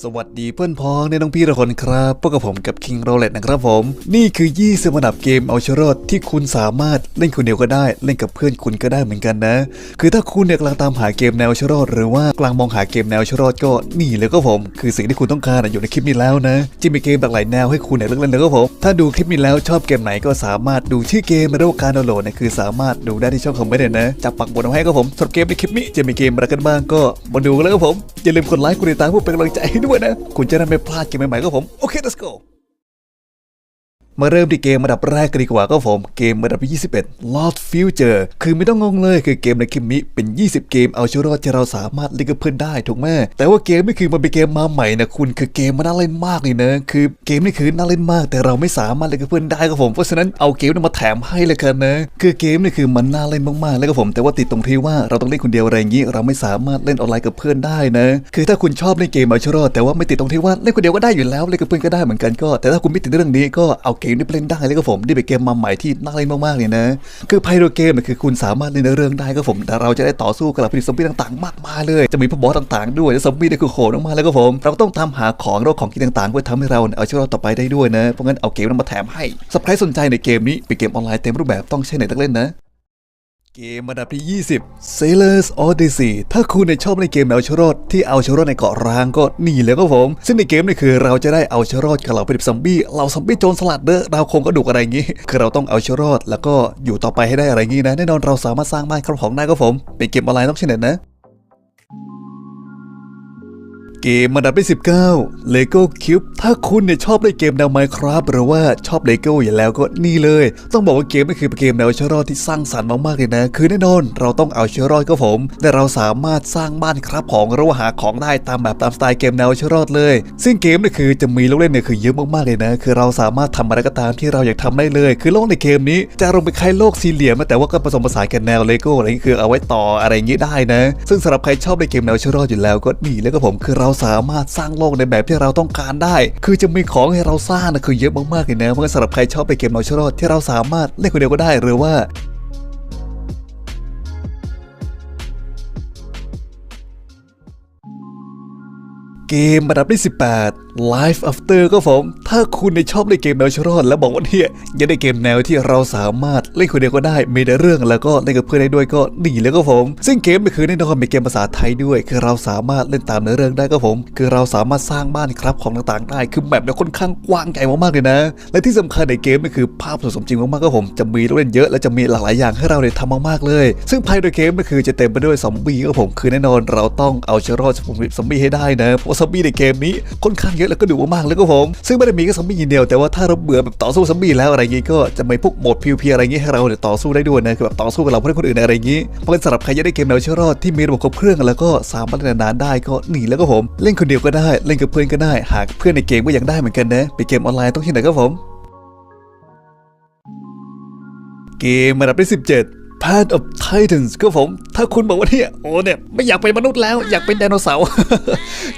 สวัสดีเพื่อนพ้องในน้องพี่ทุกคนครับพวกกับผมกับ King r o l e t นะครับผม นี่คือ 20อันดับเกมเอาชรอดที่คุณสามารถเล่นคนเดียวก็ได้ เล่นกับเพื่อนคุณก็ได้เหมือนกันนะ คือถ้าคุณเนี่ยกำลังตามหาเกมแนวชรอดหรือว่ากำลังมองหาเกมแนวชรอดก็นี่เลยก็ผม คือสิ่งที่คุณต้องการอยู่ในคลิปนี้แล้วนะจะมีเกมหลากหลายแนวให้คุณเนี่ยเลือกเล่นเลยก็ผมถ้าดูคลิปนี้แล้วชอบเกมไหนก็สามารถดูชื่อเกมและการดาวน์โหลดเนี่ยคือสามารถดูได้ที่ช่องคอมเมนต์เลยนะจับปักบนเอาให้ก็ผมสำหรับเกมในคลิปนี้จะมีเกมอะไรกันบ้างก็มาดูกันเลยครับผมอย่าลืมกดไลค์กดติดตามเพื่อเป็นกำลังใจด้วยนะ คุณจะได้ไม่พลาดเกมใหม่ๆก็ผม โอเค let's go มาเริ่มที่เกมอันดับแรกกันดีกว่าก็ผมเกมอันดับที่ 21 Lost Future คือไม่ต้องงงเลยคือเกมในคลิปนี้เป็น 20 เกมเอาชีวิตรอดที่เราสามารถเล่นกับเพื่อนได้ถูกไหมแต่ว่าเกมนี่คือมันเป็นเกมมาใหม่นะคุณคือเกมมันน่าเล่นมากเลยนะคือเกมนี่คือน่าเล่นมาก แต่เราไม่สามารถเล่นกับเพื่อนได้ครับผมเพราะฉะนั้นเอาเกมนี้มาแถมให้เลยกันนะคือเกมนี่คือมันน่าเล่นมากๆแล้วก็ผม แต่ว่าติดตรงที่ว่าเราต้องเล่นคนเดียวอะไรอย่างนี้เราไม่สามารถเล่นออนไลน์กับเพื่อนได้นะคือถ้าคุณชอบเล่นเกมเอาชีวิตรอดแต่ว่าไม่ติดตรงที่ว่าเล่นคนเดียวก็ได้อยู่แล้วเล่นกับเพื่อนก็ได้เหมือนกันก็ แต่ถ้าคุณไม่ติดเรื่องนี้ก็เอาเกมนี้ไปเล่นได้เลยครับผมนี่เป็นเกมมาใหม่ที่น่าเล่นมากๆเลยนะ คือไพโรเกมเนี่ยคือคุณสามารถเล่นเรื่องได้ครับผม แต่เราจะได้ต่อสู้กับผลิตซอมบี้ต่างๆ มากมายเลย จะมีพวกบอสต่างๆ ด้วยและซอมบี้เนี่ยคือโหดมากๆเลยก็ผม เราต้องตามหาของโรคของกินต่างๆ เพื่อทำให้เราเอาชีวิตเราต่อไปได้ด้วยนะ เพราะงั้นเอาเกมนั้นมาแถมให้สับใครสนใจในเกมนี้เป็นเกมออนไลน์เต็มรูปแบบต้องใช้เน็ตเล่นนะ เกมอันดับที่ 20 Sailor's Odyssey ถ้าคุณในยชอบในเกมแนวชรอดที่เอาชรอดในเกาะร้างก็นี่เลยครับผม ซึ่งในเกมนี่คือเราจะได้เอาชรอดกับเหล่าผลิตซอมบี้เหล่าซอมบี้โจรสลัดเด้อดาวคงกระดูกอะไรอย่างงี้ คือเราต้องเอาชรอดแล้วก็อยู่ต่อไปให้ได้อะไรอย่างงี้นะ แน่นอนเราสามารถสร้างบ้านครับของได้ครับผม เป็นเกมออนไลน์ต้องใช่เน็ตนะ เกมอันดับที่19 Lego Cube ถ้าคุณเนี่ยชอบเล่นเกมแนว Minecraft หรือว่าชอบ Lego อยู่แล้วก็นี่เลย ต้องบอกว่าเกมนี้คือเป็นเกมแนวเชอรอดที่สร้างสรรค์มากๆเลยนะ คือแน่นอน เราต้องเอาเชอรอดก็ผม แต่เราสามารถสร้างบ้านครับของหรือว่าหาของได้ตามแบบตามสไตล์เกมแนวเชอรอดเลย ซึ่งเกมนี่คือจะมีลูกเล่นเนี่ยคือเยอะมากๆเลยนะ คือเราสามารถทำอะไรก็ตามที่เราอยากทำได้เลย คือโลกในเกมนี้จะลงไปคล้ายโลกสี่เหลี่ยมแต่ว่าก็ผสมผสานกันแนว Lego อะไรอย่างงี้คือเอาไว้ต่ออะไรอย่างงี้ได้นะ ซึ่งสำหรับใครชอบในเกมแนวเชอรอดอยู่แล้วก็นี่แล้วก็ผมคือเราสามารถสร้างโลกในแบบที่เราต้องการได้ คือจะมีของให้เราสร้างนะคือเยอะมากๆเลยนะเพราะงั้นสำหรับใครชอบไปเกมแนวชอรอดที่เราสามารถเล่นคนเดียวก็ได้หรือว่าเกมระดับที่18 Life After ก็ผม ถ้าคุณในชอบเล่นเกมแนวชรอด แล้วบอกว่าเนี่ยยังได้เกมแนวที่เราสามารถเล่นคนเดียวก็ได้มีแต่เรื่องแล้วก็เล่นกับเพื่อนได้ด้วยก็ดีแล้วก็ผม ซึ่งเกมนี่คือแน่นอนเป็นเกมภาษาไทยด้วย คือเราสามารถเล่นตามเนื้อเรื่องได้ก็ผม คือเราสามารถสร้างบ้านครับของต่างๆได้ คือแบบเนี่ยค่อนข้างกว้างใหญ่มากๆเลยนะ และที่สำคัญในเกมนี่คือภาพสมจริงมากๆก็ผมจะมีเล่นเยอะและจะมีหลากหลายอย่างให้เราได้ทำมากๆเลย ซึ่งภายในเกมนี่คือจะเต็มไปด้วยซอมบี้ก็ผมคือแน่นอนเราต้องเอาชรอดจากซอมบี้ให้ได้นะเพราะซอมบี้ในเกมนี้ค่อนข้างยอะแล้วก็ดุมากๆเลยก็ผม ซึ่งไม่ได้มีแค่ซอมบี้อย่างเดียวแต่ว่าถ้าเราเบื่อแบบต่อสู้ซอมบี้แล้วอะไรอย่างงี้ก็จะมีพวกโหมด PVP อะไรอย่างงี้ให้เราเนี่ยต่อสู้ได้ด้วยนะคือแบบต่อสู้กับเราเพื่อนคนอื่นอะไรอย่างงี้เพราะฉะนั้นสำหรับใครอยากได้เกมแนวเชื้อรอดที่มีระบบครบเครื่องแล้วก็สามารถเล่นนานๆได้ก็หนีแล้วก็ผม เล่นคนเดียวก็ได้เล่นกับเพื่อนก็ได้ หากเพื่อนในเกมก็ยังได้เหมือนกันนะเป็นเกมออนไลน์ต้องที่ไหนก็ผมเกมอันดับที่ 17 Path of Titans ก็ผม ถ้าคุณบอกว่าเนี่ยโอ้เนี่ย ไม่อยากเป็นมนุษย์แล้วอยากเป็นไดโนเสาร์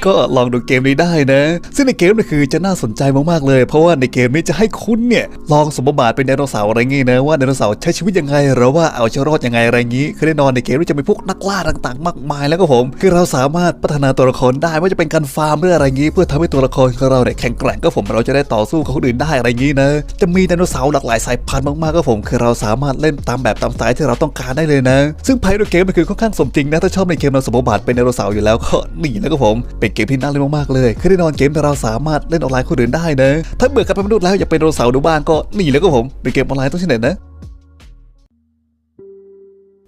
ก็ลองดูเกมนี้ได้นะ ซึ่งในเกมนี่คือจะน่าสนใจมากๆเลย เพราะว่าในเกมนี้จะให้คุณเนี่ยลองสมบทเป็นไดโนเสาร์อะไรงี้นะว่าไดโนเสาร์ใช้ชีวิตยังไงหรือว่าเอาชีวิตรอดยังไงอะไรงี้คือแน่นอนในเกมนี้จะมีพวกนักล่าต่างๆ มากมายแล้วก็ผม คือเราสามารถพัฒนาตัวละครได้ว่าจะเป็นการฟาร์มหรืออะไรงี้ เพื่อทำให้ตัวละครของเราเนี่ยแข็งแกร่งก็ผมเราจะได้ต่อสู้กับคนอื่นได้อะไรงี้นะจะมีไดโนเสาร์หลากหลายสายพันธุ์มากๆก็ผม คือเราสามารถเล่นตามแบบตามสไตล์ที่เราต้องการได้เลยนะ ซึ่งไพโรเกมมันคือค่อนข้างสมจริงนะถ้าชอบในเกมเราสมบัติเป็นไดโนเสาร์อยู่แล้วก็นี่แล้วก็ผมเป็นเกมที่น่าเล่นมากๆเลยคือแน่นอนเกมแต่เราสามารถเล่นออนไลน์คนอื่นได้นะถ้าเบื่อกับเป็นมนุษย์แล้วอยากเป็นไดโนเสาร์ดูบ้างก็นี่แล้วก็ผมเป็นเกมออนไลน์ต้องใช่ไหนนะ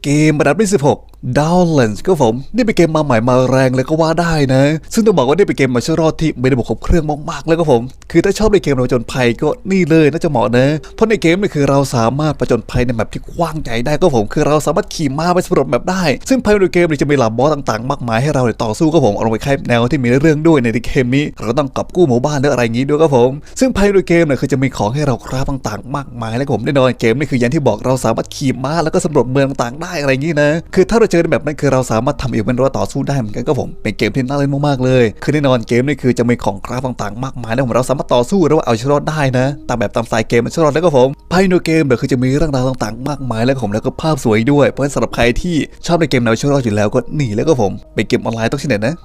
เกมระดับที่16 Downlands ก็ผมนี่เป็นเกมมาใหม่มาแรงเลยก็ว่าได้นะ ซึ่งต้องบอกว่านี่เป็นเกมมาชรอดที่ไม่ได้บอกครบเครื่องมากๆแล้วก็ผม คือถ้าชอบในเกมเราจนภัยก็นี่เลยน่าจะเหมาะนะ เพราะในเกมนี่คือเราสามารถประจนภัยในแบบที่กว้างใหญ่ได้ก็ผม คือเราสามารถขี่ม้าไปสำรวจแบบได้ ซึ่งภายในเกมเนี่ยจะมีหล่าบอสต่างๆ มากมายให้เราต่อสู้ก็ผมเอาลงไปค่ายแนวที่มีเรื่องด้วยในเกมนี้เราต้องกอบกู้หมู่บ้านหรืออะไรอย่างนี้ด้วยก็ผม ซึ่งภายในเกมเนี่ยคือจะมีของให้เราคราฟต่างๆ มากมายแล้วผมแน่นอนเกมนี่คืออย่างที่บอกเราสามารถขี่ม้าแล้วก็สำรวจเมืองต่างๆ ได้อะไรอย่างนี้นะคือถ้าเราเจอในแบบนั้นคือเราสามารถทำอีเวนต์หรือต่อสู้ได้เหมือนกันก็ผมเป็นเกมที่น่าเล่นมากๆเลย คือแน่นอนเกมนี่คือจะมีของคราฟต่างๆ มากมายแล้วผมเราสามารถต่อสู้หรือว่าเอาชีวิตรอดได้นะ ตามแบบตามสายเกมมันชีวิตรอดแล้วก็ผมภายในเกมเนี่ยคือจะมีเรื่องราวต่างๆ มากมายแล้วผมแล้วก็ภาพสวยด้วยเพราะฉะนั้นสำหรับใครที่ชอบในเกมแนวชีวิตรอดอยู่แล้วก็หนีแล้วก็ผมเป็นเกมออนไลน์ต้องที่ไหนนะ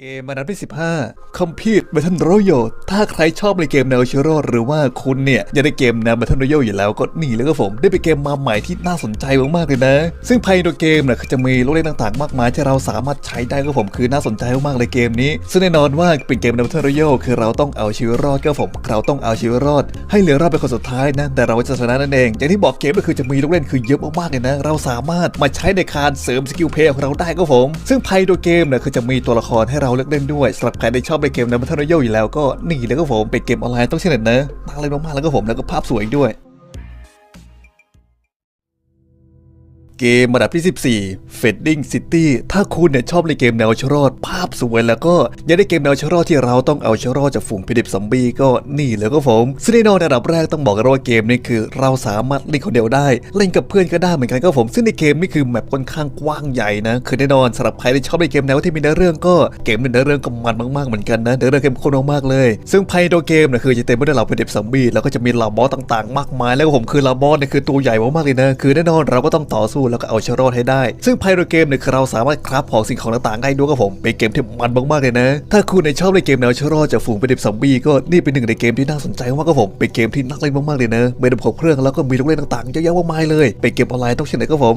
เกมมาดับที่15 Compete Battle Royale ถ้าใครชอบในเกมแนวชิโร่หรือว่าคุณเนี่ยอยากได้เกมแนว Battle Royale อยู่แล้วก็นี่เลยก็ผมได้ไปเกมมาใหม่ที่น่าสนใจมากๆเลยนะ ซึ่งภายในเกมเนี่ยจะมีลูกเล่นต่างๆ มากมายที่เราสามารถใช้ได้ก็ผมคือน่าสนใจมากๆเลยเกมนี้ ซึ่งแน่นอนว่าเป็นเกมแนว Battle Royale คือเราต้องเอาชีวิตรอดก็ผมเราต้องเอาชีวิตรอด ให้เหลือรอดเป็นคนสุดท้ายนะแต่เราจะชนะนั่นเองอย่างที่บอกเกมก็คือจะมีลูกเล่นคือเยอะมากๆเลยนะ เราสามารถมาใช้ในการเสริมสกิลเพลย์ของเราได้ก็ผม ซึ่งภายในเกมเนี่ยคือจะมีตัวละครให้เราเลือกเล่นด้วยสำหรับใครที่ชอบในเกมในบัตเทิลโยอยู่แล้วก็นี่แล้วก็ผมเป็นเกมออนไลน์ต้องเช่นนั้นนะน่าเล่นมากๆแล้วก็ผมแล้วก็ภาพสวยด้วย เกมระดับที่ 14 Fading City ถ้าคุณเนี่ยชอบในเกมแนวชรอดภาพสวยแล้วก็ยากได้เกมแนวชรอดที่เราต้องเอาชรอดจากฝูงพิดิบซอมบี้ก็นี่เลยก็ผมซึ่งแน่นอนระดับแรกต้องบอกกันว่าเกมนี้คือ เราสามารถเล่นคนเดียวได้ เล่นกับเพื่อนก็ได้เหมือนกันก็ผม ซึ่งในเกมนี่คือแมปค่อนข้างกว้างใหญ่นะคือแน่นอนสำหรับใครที่ชอบในเกมแนวที่มีเนื้อเรื่องก็เกมเนื้อเรื่องก็มันมากๆเหมือนกันนะเนื้อเรื่องเข้มข้นมากๆเลย ซึ่งภายในตัวเกมเนี่ยคือจะเต็มไปด้วยเหล่าพิดิบซอมบี้แล้วก็จะมีเหล่าบอสต่าง ๆ มากมาย แล้วผมคือเหล่าบอสเนี่ยคือตัวใหญ่มากๆเลยนะคือแน่นอนเราก็ต้องต่อสู้แล้วก็เอาชรอดให้ได้ ซึ่งไพโรเกมเนี่ยคือเราสามารถคราฟของสิ่งของต่างๆได้ด้วยครับผมเป็นเกมที่มันมากๆเลยนะ ถ้าคุณในชอบในเกมแนวชรอดจากฝูงเป็นเด็บซอมบี้ก็นี่เป็นหนึ่งในเกมที่น่าสนใจมากครับผมเป็นเกมที่น่าเล่นมากๆเลยนะมีระบบครบเครื่องแล้วก็มีลูกเล่นต่างๆเยอะแยะมากมายเลยเป็นเกมออนไลน์ต้องเช่นไหนครับผม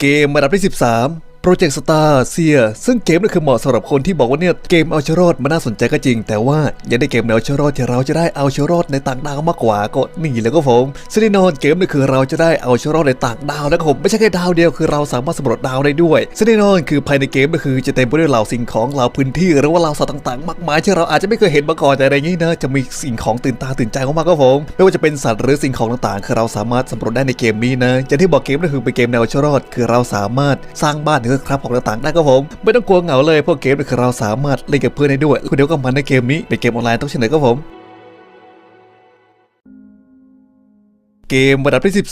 เกมระดับที่ 13 โปรเจกต์สตาร์เซียซึ่งเกมนี้คือเหมาะสำหรับคนที่บอกว่าเนี่ยเกมเอาชรอดมันน่าสนใจก็จริง แต่ว่าอยากได้เกมแนวชรอดที่เราจะได้เอาชรอดในต่างดาวมากกว่าก็นี่แหละก็ผมซึ่งแน่นอนเกมนี้คือเราจะได้เอาชรอดในต่างดาวแล้วก็ผมไม่ใช่แค่ดาวเดียวคือเราสามารถสำรวจดาวได้ด้วยซึ่งแน่นอนคือภายในเกมก็คือจะเต็มไปด้วยเหล่าสิ่งของเหล่าพื้นที่หรือว่าเหล่าสัตว์ต่างๆ มากมายที่เราอาจจะไม่เคยเห็นมาก่อนแต่อะไรอย่างนี้นะจะมีสิ่งของตื่นตาตื่นใจมากๆก็ผมไม่ว่าจะเป็นสัตว์หรือสิ่งของต่างๆ คือเราสามารถสำรวจได้ในเกมนี้นะอย่างที่บอกเกมก็คือเป็นเกมแนวชรอดคือเราสามารถสร้างบ้านหรือครับของต่างๆได้ก็ผม ไม่ต้องกลัวเหงาเลยเพราะเกมนี่คือเราสามารถเล่นกับเพื่อนได้ด้วยคุณเดียวก็มันในเกมนี้เป็นเกมออนไลน์ต้องเช่นไหนก็ผม เกมระดับที่ 12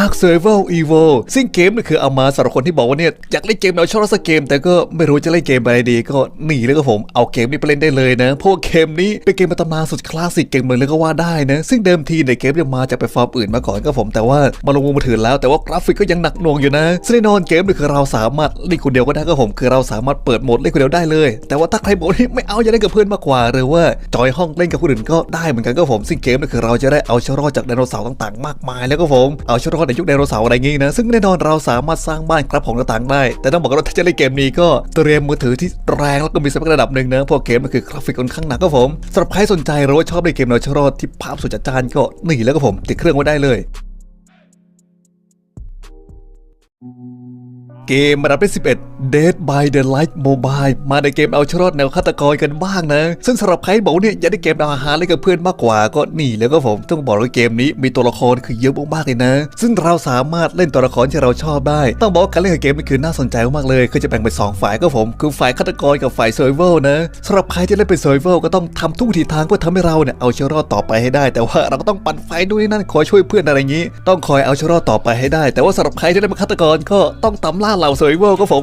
Ark Survival Evo ซึ่งเกมนี่คือเอามาสำหรับคนที่บอกว่าเนี่ยอยากเล่นเกมแนวชอบสักเกม แต่ก็ไม่รู้จะเล่นเกมอะไรดี ก็หนีเลยก็ผมเอาเกมนี้ไปเล่นได้เลยนะเพราะว่าเกมนี้เป็นเกมตำนานสุดคลาสสิกเกมเมืองเลยก็ว่าได้นะซึ่งเดิมทีในยเกมจะมาจากแพลตฟอร์มอื่นมาก่อนก็ผม แต่ว่ามาลงมือถือแล้วแต่ว่ากราฟิกก็ยังหนักหน่วงอยู่นะซึ่งแน่นอนเกมนี่คือเราสามารถเล่นคนเดียวก็ได้ก็ผมคือเราสามารถเปิดโหมดเล่นคนเดียวได้เลย แต่ว่าถ้าใครบอกว่ไม่เอาอยากเล่นกับเพื่อนมากกว่าหรือว่าจอยห้องเล่นกับคนอื่นก็ได้เหมือนกันก็ผมซึ่งเกมนี่คือเราจะได้เอาชรอจากไดโนเสาร์ต่างๆ มากมาย แล้วก็ผมเอาชรอดในยุคไดโนเสาร์อะไรงี้นะซึ่งแน่นอนเราสามารถสร้างบ้านครับของต่างๆได้ แต่ต้องบอกว่าถ้าจะเล่นเกมนี้ก็เตรียมมือถือที่แรงแล้วก็มีสเปคระดับหนึ่งนะเพราะเกมมันคือกราฟิกค่อนข้างหนักก็ผมสำหรับใครสนใจหรือว่าชอบในเกมแนวชรอดที่ภาพสุดจัดจ้านก็นี่แล้วก็ผมติดเครื่องไว้ได้เลย เกมระดับที่11 Dead by the Light Mobile มาในเกมเอาชรอดแนวฆาตกรกันบ้างนะ ซึ่งสำหรับใครบอกเนี่ยอยากได้เกมแนวอาหารเล่นกับเพื่อนมากกว่าก็นี่แล้วก็ผมต้องบอกว่าเกมนี้มีตัวละครคือเยอะมากๆเลยนะ ซึ่งเราสามารถเล่นตัวละครที่เราชอบได้ ต้องบอกว่าการเล่นกับเกมนี้คือน่าสนใจมากเลยคือจะแบ่งเป็นสองฝ่ายก็ผม คือฝ่ายฆาตกรกับฝ่าย Survival นะสำหรับใครที่เล่นเป็น Survival ก็ต้องทำทุกวิถีทางเพื่อทำให้เราเนี่ยเอาชรอดต่อไปให้ได้ แต่ว่าเราก็ต้องปั่นไฟด้วยนั่นคอยช่วยเพื่อนอะไรอย่างนี้ ต้องคอยเอาชรอดต่อไปให้ได้ แต่ว่าสำหรับใครที่เล่นเป็นฆาตกรก็ต้องตาล่าเหล่าเซอร์เวอร์ก็ผม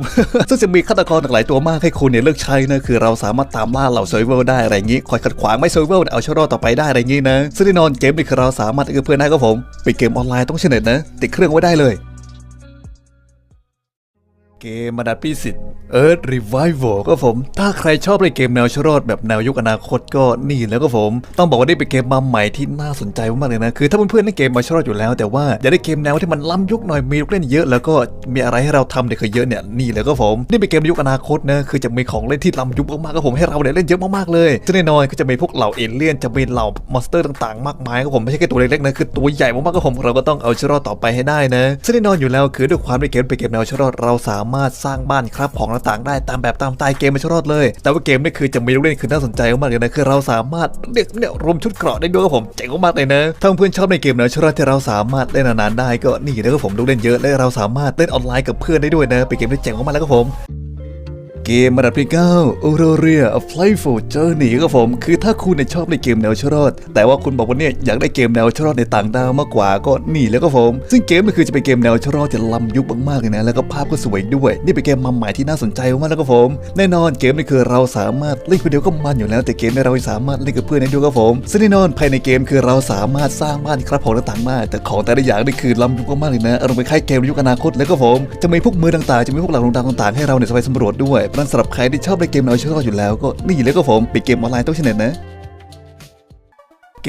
ซึ่งจะมีฆาตกรหลากหลายตัวมากให้คุณเนี่ยเลือกใช้นะคือเราสามารถตามล่าเหล่าเซอร์เวอร์ได้อะไรอย่างนี้คอยขัดขวางไม่เซอร์เวอร์เอาชรอดต่อไปได้อะไรอย่างนี้นะซึ่งแน่นอนเกมนี้คือเราสามารถเอื้อเพื่อนได้ก็ผมเป็นเกมออนไลน์ต้องเชนเน็ตนะติดเครื่องไว้ได้เลย เกมมาดับที่สิ Earth Revival ก็ผม ถ้าใครชอบเล่นเกมแนวชรอดแบบแนวยุคอนาคตก็นี่แล้วก็ผม ต้องบอกว่านี่เป็นเกมมาใหม่ที่น่าสนใจมากๆเลยนะ คือถ้าเพื่อนๆเล่นเกมมาชรอดอยู่แล้ว แต่ว่าอยากได้เกมแนวที่มันล้ำยุคหน่อยมีลูกเล่นเยอะ แล้วก็มีอะไรให้เราทำเด็กเยอะเนี่ยนี่แล้วก็ผม นี่เป็นเกมยุคอนาคตนะคือจะมีของเล่นที่ล้ำยุคมากๆก็ผมให้เราเนี่ยเล่นเยอะมากๆเลยซึ่งแน่นอนก็จะมีพวกเหล่าเอเลี่ยนจะมีเหล่ามอนสเตอร์ต่างๆ มากมายก็ผมไม่ใช่แค่ตัวเล็กๆนะคือตัวใหญ่มากๆก็ผมเราก็ต้องเอาชรอดต่อไปให้ได้นะซึ่งแน่นอนอยู่แล้วคือด้วยความที่เกมเป็นเกมแนวชรอดเราสามารถสร้างบ้านครับของต่างๆได้ตามแบบตามสไตล์เกมไม่ชรอดเลย แต่ว่าเกมนี่คือจะมีลูกเล่นคือน่าสนใจมากๆเลยนะคือเราสามารถเรียกเนี่ยรวมชุดเกราะได้ด้วยครับผมเจ๋งมากๆเลยนะถ้าเพื่อนชอบในเกมนะชรอดที่เราสามารถเล่นนานๆได้ก็นี่แล้วก็ผมลูกเล่นเยอะและเราสามารถเล่นออนไลน์กับเพื่อนได้ด้วยนะเป็นเกมที่เจ๋งมากๆแล้วก็ผม เกมระดับที่9 Aurora A Playful Journey ครับผม คือถ้าคุณเนี่ยชอบในเกมแนวชรอด แต่ว่าคุณบอกว่าเนี่ยอยากได้เกมแนวชรอดในต่างดาวมากกว่าก็นี่แล้วก็ผม ซึ่งเกมนี่คือจะเป็นเกมแนวชรอดจะล้ำยุคมากๆเลยนะ แล้วก็ภาพก็สวยด้วย นี่เป็นเกมมาใหม่ที่น่าสนใจมากแล้วก็ผม แน่นอนเกมนี่คือเราสามารถเล่นคนเดียวก็มันอยู่แล้ว แต่เกมนี้เราสามารถเล่นกับเพื่อนได้ด้วยครับผมซึ่งแน่นอนภายในเกมคือเราสามารถสร้างบ้านครับของต่างๆมากแต่ของแต่ละอย่างนี่คือล้ำยุคมากๆเลยนะอารมณ์คล้ายเกมยุคอนาคตแล้วก็ผมจะมีพวกมือต่างๆจะมีพวกหลังดาวต่างๆให้เราเนี่ยไปสำรวจด้วยเนั้นสำหรับใครที่ชอบเล่นเกมแนวชรอดอยู่แล้วก็นี่เลยก็ผมเป็นเกมออนไลน์ต้องชนะนะ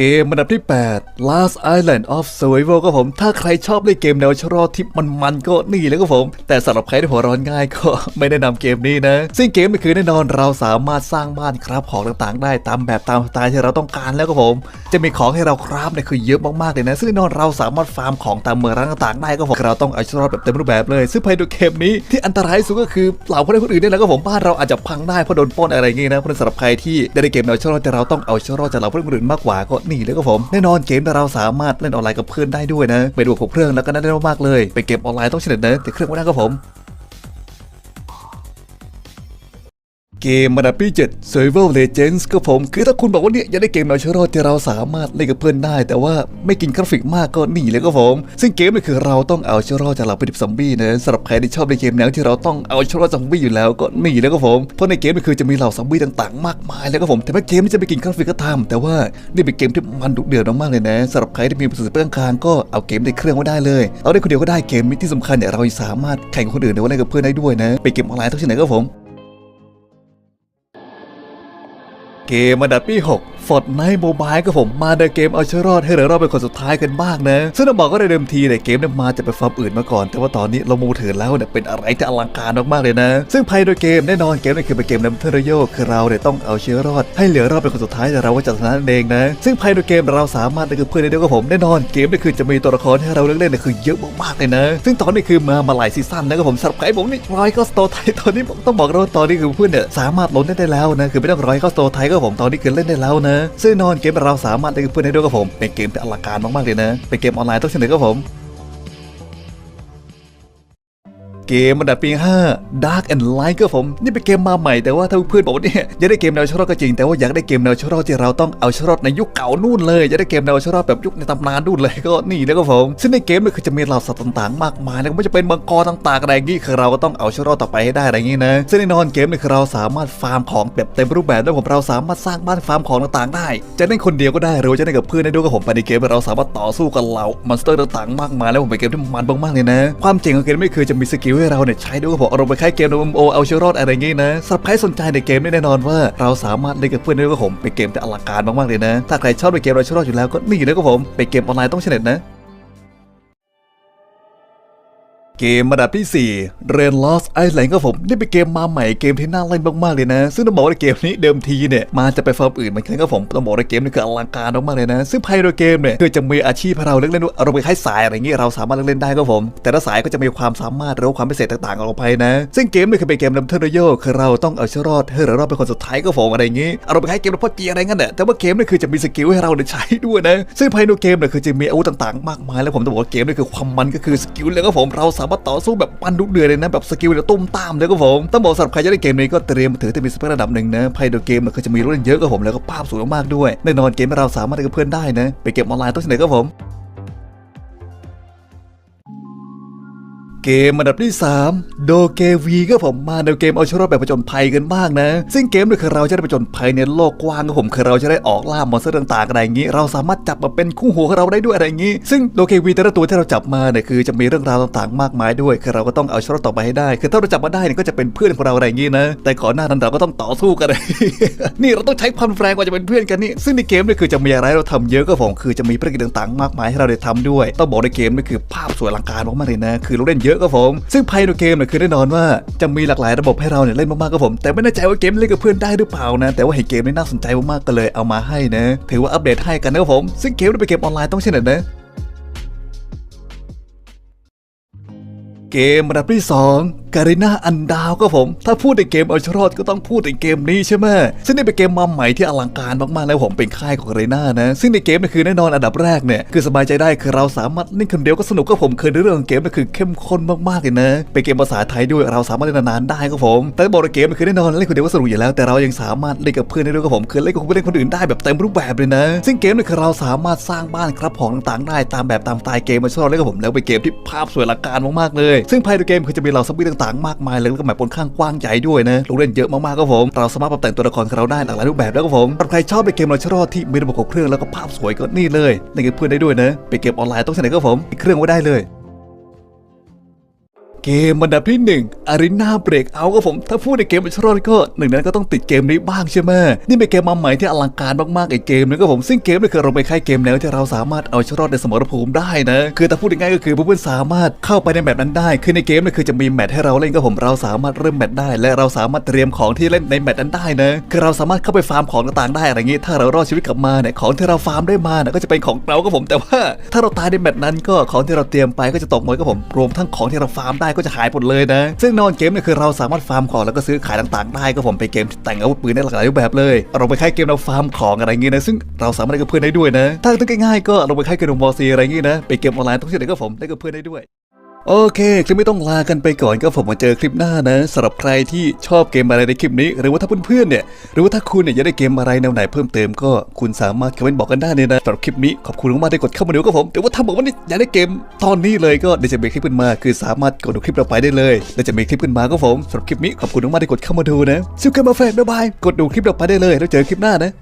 เกมอันดับที่ 8 Last Island of Survival ก็ผม ถ้าใครชอบเล่นเกมแนวชรอที่มันๆก็นี่เลยก็ผม แต่สำหรับใครที่หัวร้อนง่ายก็ไม่แนะนำเกมนี้นะ ซึ่งเกมนี่คือแน่นอนเราสามารถสร้างบ้านครับของต่างๆ ได้ตามแบบตามสไตล์ที่เราต้องการแล้วก็ผม จะมีของให้เราคราฟเนี่ยคือเยอะมากๆเลยนะ ซึ่งแน่นอนเราสามารถฟาร์มของตามเมืองร้างต่างๆได้ก็ผมเราต้องเอาชรอดแบบเต็มรูปแบบเลย ซึ่งภายในเกมนี้ที่อันตรายสุดก็คือเหล่าผู้เล่นคนอื่นเนี่ยแหล้วก็ผมบ้านเราอาจจะพังได้เพราะโดนป้นอะไรอย่างงี้นะเพราะสำหรับใครที่ได้ในเกมแนวชรอดแต่เราต้องเอาชรอดจากเหล่าคนอื่นมากกว่าก็นี่เลยก็ผม แน่นอนเกมเราสามารถเล่นออนไลน์กับเพื่อนได้ด้วยนะไปดูกับเครื่องแล้วก็น่าได้มากๆเลยเป็นเกมออนไลน์ต้องเฉลยนะแต่เครื่องไม่ได้ก็ผม เกมอันดับที่7 Survival Legends ก็ผม คือถ้าคุณบอกว่าเนี่ยอยากได้เกมแนวชรอดที่เราสามารถเล่นกับเพื่อนได้ แต่ว่าไม่กินกราฟิกมากก็หนีเลยก็ผม ซึ่งเกมนี่คือเราต้องเอาชรอดจากเหล่าปฏิบซอมบี้นะสำหรับใครที่ชอบในเกมแนวที่เราต้องเอาชรอดซอมบี้อยู่แล้วก็หนีเลยก็ผม เพราะในเกมนี่คือจะมีเหล่าซอมบี้ต่างๆ มากมายแล้วก็ผม แต่ว่าเกมนี่จะไม่กินกราฟิกก็ตาม แต่ว่านี่เป็นเกมที่มันดุเดือดมากๆเลยนะสำหรับใครที่มีประสบการณ์กลางก็เอาเกมในเครื่องไว้ได้เลย เอาได้คนเดียวก็ได้เกมที่สำคัญเนี่ยเราสามารถแข่งคนอื่นหรือว่าเล่นกับเพื่อนได้ด้วยนะเป็นเกมออนไลน์ต้องชนก็ผม เกมอันดับที่ 6 Fortnite Mobile ก็ผมมาในเกมเอาชรอดให้เหลือเราเป็นคนสุดท้ายกันบ้างนะซึ่งต้องบอกก็ในเดิมทีเนี่ยเกมเนี่ยมาจะเป็นฟาร์มอื่นมาก่อน แต่ว่าตอนนี้เรามูถือแล้วเนี่ยเป็นอะไรที่อลังการมากๆเลยนะ ซึ่งภายในเกมแน่นอนเกมนี่คือเป็นเกมน้ำเทอร์โยคือเราเนี่ยต้องเอาเชื้อรอดให้เหลือรอดเป็นคนสุดท้ายแต่เราว่าจะชนะเองนะ ซึ่งภายในเกมเราสามารถเล่นกับเพื่อนได้ด้วกับผมแน่นอนเกมนี่คือจะมีตัวละครให้เราเลือกเล่นเนี่ยคือเยอะมากๆเลยนะ ซึ่งตอนนี้คือมามาหลายซีซั่นแล้วก็ผมสำหรับใครผมนี่ร้อยก็สโตไทยตอนนี้ผมต้องบอกเราตอนนี้คือเพื่อนเนี่ยสามารถลดได้ได้แล้วนะคือไม่ต้องร้อยก็สโตไทยก็ผมตอนนี้คือเล่นได้แล้วนะซึ่งแน่นอนเกมเราสามารถเล่นกับเพื่อนได้ด้วยกับผมเป็นเกมที่อลังการมากๆเลยนะเป็นเกมออนไลน์ต้องเสนอกับผม เกมอันดับปี 5 Dark and Light ก็ผม นี่เป็นเกมมาใหม่แต่ว่าถ้าเพื่อนบอกว่าเนี่ยอยากได้เกมแนวชรอดก็จริง แต่ว่าอยากได้เกมแนวชรอดที่เราต้องเอาชรอดในยุคเก่านู่นเลยอยากได้เกมแนวชรอดแบบยุคในตำนานนู่นเลยก็นี่แล้วก็ผม ซึ่งในเกมเนี่ยคือจะมีเหล่าสัตว์ต่างๆ มากมายแล้วไม่ว่าจะเป็นมังกรต่างๆอะไรอย่างงี้คือเราก็ต้องเอาชรอดต่อไปให้ได้อะไรอย่างงี้นะซึ่งแน่นอนเกมเนี่ยคือเราสามารถฟาร์มของแบบเต็มรูปแบบได้ผมเราสามารถสร้างบ้านฟาร์มของต่างๆ ได้ จะเล่นคนเดียวก็ได้หรือจะเล่นกับเพื่อนได้ด้วยก็ผมไปในเกมเราสามารถต่อสู้กับเหล่ามอนสเตอร์ต่างๆ มากมายแล้วผมเป็นเกมที่มันมากๆเลยนะ ความเจ๋งของเกมนี่คือจะมีสกิล้วยเราเนี่ยใช้ด้วยก็ผมอารมณ์ไปคล้ายเกมโนมโอเอาชีวิตรอดอะไรอย่างงี้นะสับใครสนใจในเกมนี่แน่นอนว่า เราสามารถเล่นกับเพื่อนได้ด้วยก็ผมเป็นเกมที่อลังการมากๆเลยนะ ถ้าใครชอบในเกมเราชีวิตรอดอยู่แล้วก็นี่เลยก็ผมเป็นเกมออนไลน์ต้องชนะนะ เกมระดับที่ 4 Rain Lost Island ก็ผม นี่เป็นเกมมาใหม่เกมที่น่าเล่นมาก ๆ เลยนะ ซึ่งต้องบอกว่าเกมนี้เดิมทีเนี่ยมาจะไปฟาร์มอื่นเหมือนกันก็ผมต้องบอกว่าเกมนี้คืออลังการมากๆเลยนะ ซึ่งภายในเกมเนี่ยคือจะมีอาชีพให้เราเลือกเล่นด้วยเราไปคล้ายสายอะไรอย่างงี้เราสามารถเล่นได้ก็ผม แต่ละสายก็จะมีความสามารถหรือว่าความพิเศษต่างๆออกไปนะ ซึ่งเกมนี้คือเป็นเกมนำเทอร์โยคือเราต้องเอาชีวรอดให้เรารอดเป็นคนสุดท้ายก็ผมอะไรอย่างงี้เราไปคล้ายเกมพ่อเกียร์อะไรเงั้นแต่ว่าเกมนี่คือจะมีสกิลให้เราใช้ด้วยนะซึ่งภายในเกมเนี่ยคือจะมีอาวุธต่าง ๆ มากมาย แล้วผมต้องบอกว่าเกมนี่คือความมันก็คือสกิลเลยก็ผมเราสามารถต่อสู้แบบปันดุเดือดเลยนะแบบสกิลเนี่ยตุ้มตามเลยครับผมต้องบอกสำหรับใครจะได้เกมนี้ก็เตรียมถือจะมีสเปคระดับหนึ่งนะภายในเกมมันก็จะมีรถเล่นเยอะก็ผมแล้วก็ภาพสวยมากๆด้วยแน่นอนเกมเราสามารถเล่นกับเพื่อนได้นะไปเกมออนไลน์ต้องเสนอก็ผม เกมอันดับที่ 3 โดเกวีก็ผมมาในเกมเอาชรอแบบผจญภัยกันบ้างนะ ซึ่งเกมเนี่ยคือเราจะได้ผจญภัยในโลกกว้างก็ผมคือเราจะได้ออกล่ามอนสเตอร์ต่างๆอะไรอย่างนี้ เราสามารถจับมาเป็นคู่หูของเราได้ด้วยอะไรอย่างนี้ ซึ่งโดเกวีแต่ละตัวที่เราจับมาเนี่ยคือจะมีเรื่องราวต่างๆ มากมายด้วย คือเราก็ต้องเอาชรอต่อไปให้ได้ คือถ้าเราจับมาได้เนี่ยก็จะเป็นเพื่อนของเราอะไรอย่างนี้นะ แต่ก่อนหน้านั้นเราก็ต้องต่อสู้กัน นี่เราต้องใช้ความแรงกว่าจะเป็นเพื่อนกันนี่ ซึ่งในเกมเนี่ยคือจะมีอะไรเราทำเยอะก็ผมคือจะมีภารกิจต่างๆ มากมายให้เราได้ทำด้วย ต้องบอกในเกมนี่คือภาพสวยอลังการมากๆเลยนะ คือเราเล่นเยอะก็ผม ซึ่งภายในเกมเนี่ยคือแน่นอนว่าจะมีหลากหลายระบบให้เราเนี่ยเล่นมากๆก็ผม แต่ไม่แน่ใจว่าเกมเล่นกับเพื่อนได้หรือเปล่านะ แต่ว่าเห็นเกมนี้น่าสนใจมากๆก็เลยเอามาให้นะ ถือว่าอัปเดตให้กันนะครับผม ซึ่งเกมนี้เป็นเกมออนไลน์ต้องเช่นนั้นนะเกมระดับที่ 2การีนาอันดาวก็ผม ถ้าพูดในเกมเอาชรอดก็ต้องพูดในเกมนี้ใช่ไหมซึ่งนี่เป็นเกมมาใหม่ที่อลังการมากๆแล้วผมเป็นค่ายของการีนานะ ซึ่งในเกมนี่คือแน่นอนอันดับแรกเนี่ยคือสบายใจได้คือเราสามารถเล่นคนเดียวก็สนุกก็ผมเคือในเรื่องของเกมนี่คือเข้มข้นมากๆเลยนะเป็นเกมภาษาไทยด้วยเราสามารถเล่นนานๆได้ก็ผม แต่บอกในเกมนี่คือแน่นอนเล่นคนเดียวก็สนุกอยู่แล้วแต่เรายังสามารถเล่นกับเพื่อนได้ด้วยก็ผมคือเล่นกับผู้เล่นคนอื่นได้แบบเต็มรูปแบบเลยนะ ซึ่งเกมนี่คือเราสามารถสร้างบ้านครับของต่างๆได้ตามแบบตามสไตล์เกมมาชอบเล่นกับผมแล้วเป็นเกมที่ภาพสวยอลังการมากๆเลย ซึ่งภายในเกมคือจะมีเหล่าซับบี้ต่างๆ มากมายเลยแล้วก็แมปบนข้างกว้างใหญ่ด้วยนะลูกเล่นเยอะมากๆก็ผม เราสามารถปรับแต่งตัวละครของเราได้หลากหลายรูปแบบแล้วก็ผมสำหรับใครชอบในเกมเราชอบที่มีระบบของเครื่องแล้วก็ภาพสวยก็นี่เลยเล่นกับเพื่อนได้ด้วยนะไปเกมออนไลน์ต้องใช้ไหนก็ผมเครื่องไว้ได้เลย เกมอันดับที่1 Arena Breakout ก็ผม ถ้าพูดในเกมอัชรอดก็หนึ่งนั้นก็ต้องติดเกมนี้บ้างใช่ไหมนี่เป็นเกมมาใหม่ที่อลังการมากๆไอเกมนึงก็ผม ซึ่งเกมนี่คือเราไปค่ายเกมแนวที่เราสามารถเอาชรอดในสมรภูมิได้นะ คือถ้าพูดง่ายก็คือเพื่อนๆสามารถเข้าไปในแมปนั้นได้ คือในเกมนี่คือจะมีแมตให้เราเล่นก็ผม เราสามารถเริ่มแมตได้ และเราสามารถเตรียมของที่เล่นในแมตนั้นได้นะ คือเราสามารถเข้าไปฟาร์มของต่างๆได้อะไรอย่างงี้ ถ้าเรารอดชีวิตกลับมาเนี่ยของที่เราฟาร์มได้มาเนี่ยก็จะเป็นของเราก็ผม แต่ว่าถ้าเราตายในแมตนั้นก็ของที่เราเตรียมไปก็จะตกหมดก็ผมรวมทั้งของที่เราฟาร์มได้ก็จะหายหมดเลยนะ ซึ่งนอนเกมเนี่ยคือเราสามารถฟาร์มของแล้วก็ซื้อขายต่างๆได้ก็ผมไปเกมแต่งอาวุธปืนได้หลากหลายรูปแบบเลย เราไปค่ายเกมเราฟาร์มของอะไรเงี้ยนะซึ่งเราสามารถได้กับเพื่อนได้ด้วยนะ ถ้าต้องง่ายๆก็เราไปค่ายเกมมอซีอะไรเงี้ยนะไปเกมออนไลน์ต้องเชื่อเด็กก็ผมได้กับเพื่อนได้ด้วย โอเค คลิปไม่ต้องลากันไปก่อนก็ผมมาเจอคลิปหน้านะสำหรับใครที่ชอบเกมอะไรในคลิปนี้ หรือว่าถ้าเพื่อนๆเนี่ยหรือว่าถ้าคุณเนี่ยอยากได้เกมอะไรแนวไหนเพิ่มเติมก็คุณสามารถคอมเมนต์บอกกันได้เลยนะสำหรับคลิปนี้ขอบคุณมากๆที่กดเข้ามาดูก็ผมแต่ว่าถ้าบอกว่านี่อยากได้เกมตอนนี้เลยก็เดี๋ยวจะมีคลิปขึ้นมาคือสามารถกดดูคลิปเราไปได้เลยแล้วจะมีคลิปขึ้นมาก็ผมสำหรับคลิปนี้ขอบคุณมากๆที่กดเข้ามาดูนะซิวกันมาแฟนบ๊ายบายกดดูคลิปเราไปได้เลยแล้วเจอคลิปหน้านะ